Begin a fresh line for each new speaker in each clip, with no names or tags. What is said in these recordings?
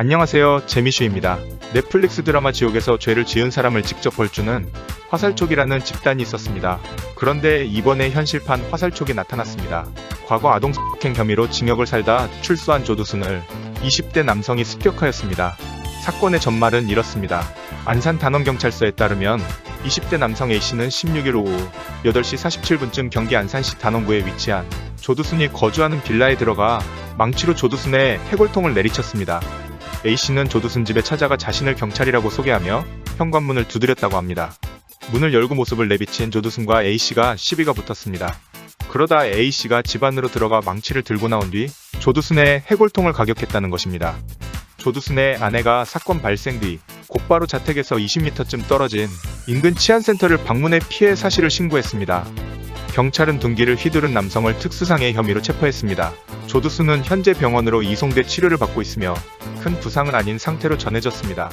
안녕하세요. 재미슈입니다. 넷플릭스 드라마 지옥에서 죄를 지은 사람을 직접 벌주는 화살촉이라는 집단이 있었습니다. 그런데 이번에 현실판 화살촉이 나타났습니다. 과거 아동 성폭행 혐의로 징역을 살다 출소한 조두순을 20대 남성이 습격하였습니다. 사건의 전말은 이렇습니다. 안산 단원경찰서에 따르면 20대 남성 A씨는 16일 오후 8시 47분쯤 경기 안산시 단원구에 위치한 조두순이 거주하는 빌라에 들어가 망치로 조두순의 해골통을 내리쳤습니다. A씨는 조두순 집에 찾아가 자신을 경찰이라고 소개하며 현관문을 두드렸다고 합니다. 문을 열고 모습을 내비친 조두순과 A씨가 시비가 붙었습니다. 그러다 A씨가 집 안으로 들어가 망치를 들고 나온 뒤 조두순의 해골통을 가격했다는 것입니다. 조두순의 아내가 사건 발생 뒤 곧바로 자택에서 20m쯤 떨어진 인근 치안센터를 방문해 피해 사실을 신고했습니다. 경찰은 둔기를 휘두른 남성을 특수상해 혐의로 체포했습니다. 조두순은 현재 병원으로 이송돼 치료를 받고 있으며 큰 부상은 아닌 상태로 전해졌습니다.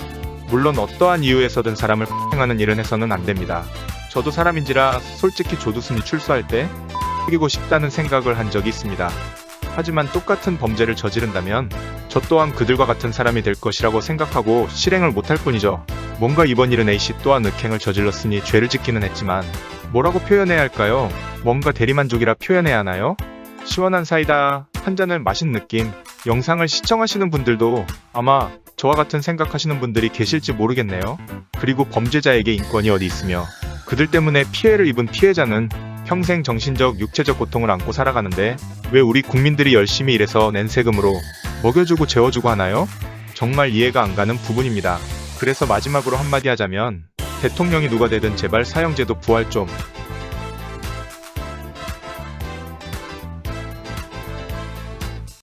물론 어떠한 이유에서든 사람을 폭행하는 일은 해서는 안 됩니다. 저도 사람인지라 솔직히 조두순이 출소할 때 이기고 싶다는 생각을 한 적이 있습니다. 하지만 똑같은 범죄를 저지른다면 저 또한 그들과 같은 사람이 될 것이라고 생각하고 실행을 못할 뿐이죠. 뭔가 이번 일은 A씨 또한 늑행을 저질렀으니 죄를 짓기는 했지만 뭐라고 표현해야 할까요? 뭔가 대리만족이라 표현해야 하나요? 시원한 사이다 한 잔을 마신 느낌. 영상을 시청하시는 분들도 아마 저와 같은 생각하시는 분들이 계실지 모르겠네요. 그리고 범죄자에게 인권이 어디 있으며 그들 때문에 피해를 입은 피해자는 평생 정신적, 육체적 고통을 안고 살아가는데 왜 우리 국민들이 열심히 일해서 낸 세금으로 먹여주고 재워주고 하나요? 정말 이해가 안 가는 부분입니다. 그래서 마지막으로 한마디 하자면 대통령이 누가 되든 제발 사형제도 부활 좀